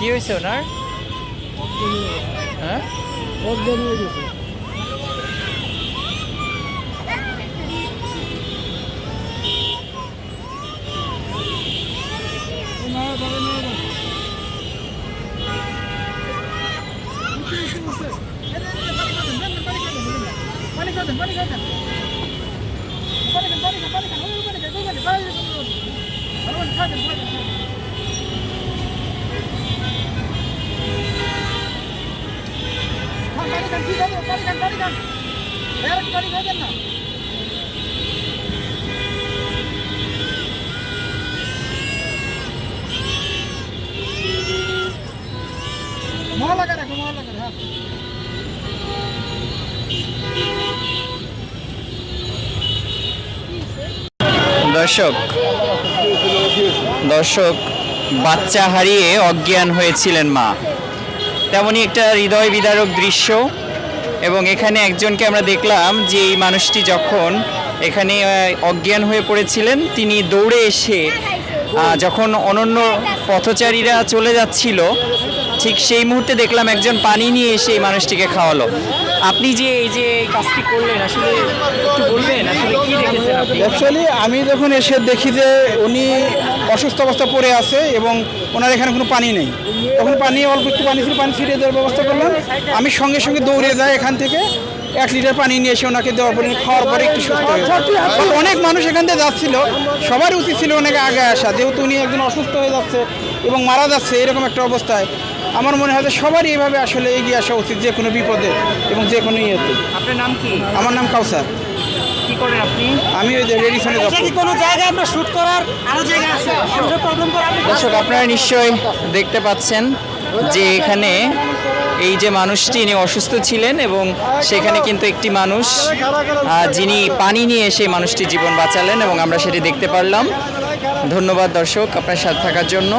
কি হয়েছে ওনার? হ্যাঁ? হ্যাঁ। দর্শক দর্শক বাচ্চা হারিয়ে অজ্ঞান হয়েছিলেন মা। তেমনই একটা হৃদয় বিদারক দৃশ্য। এবং এখানে একজনকে আমরা দেখলাম যে এই মানুষটি যখন এখানে অজ্ঞান হয়ে পড়েছিলেন, তিনি দৌড়ে এসে যখন অনন্য পথচারীরা চলে যাচ্ছিল, ঠিক সেই মুহূর্তে দেখলাম একজন পানি নিয়ে এসে এই মানুষটিকে খাওয়ালো। আপনি যে এই যে কাজটি করলেন, আসলে একটু বলবেন, আসলে কি দেখেছেন অ্যাকচুয়ালি আমি যখন এসে দেখি যে উনি অসুস্থ অবস্থা পড়ে আছে এবং ওনার এখানে কোনো পানি নেই। তখন পানি অল্প একটু পানি ছিল পানি ছিটিয়ে দেওয়ার ব্যবস্থা করলাম। আমি সঙ্গে সঙ্গে দৌড়ে যাই এখান থেকে। এক লিটার পানি নিয়ে এসে ওনাকে দেওয়ার পরে খাওয়ার পরে একটু সুস্থ হয়ে গেছে। অনেক মানুষ এখান থেকে যাচ্ছিল। সবার উচিত ছিল অনেক আগে আসা। যেহেতু উনি একজন অসুস্থ হয়ে যাচ্ছে এবং মারা যাচ্ছে এরকম একটা অবস্থায় আমার মনে হয় যে সবারই এভাবে আসলে এগিয়ে আসা উচিত যে কোনো বিপদে এবং যে কোনো ইয়েতে। আপনার নাম কি? আমার নাম কাউসার। কি করেন আপনি? আমি ওই যে রেডিসনে করি। কোনো জায়গায় আমরা শুট করার আরও জায়গা দর্শক, আপনারা নিশ্চয়ই দেখতে পাচ্ছেন যে এখানে এই যে মানুষটি, ইনি অসুস্থ ছিলেন এবং সেখানে কিন্তু একটি মানুষ যিনি পানি নিয়ে এসে মানুষটি জীবন বাঁচালেন এবং আমরা সেটি দেখতে পারলাম। ধন্যবাদ দর্শক আপনার সাথে থাকার জন্য।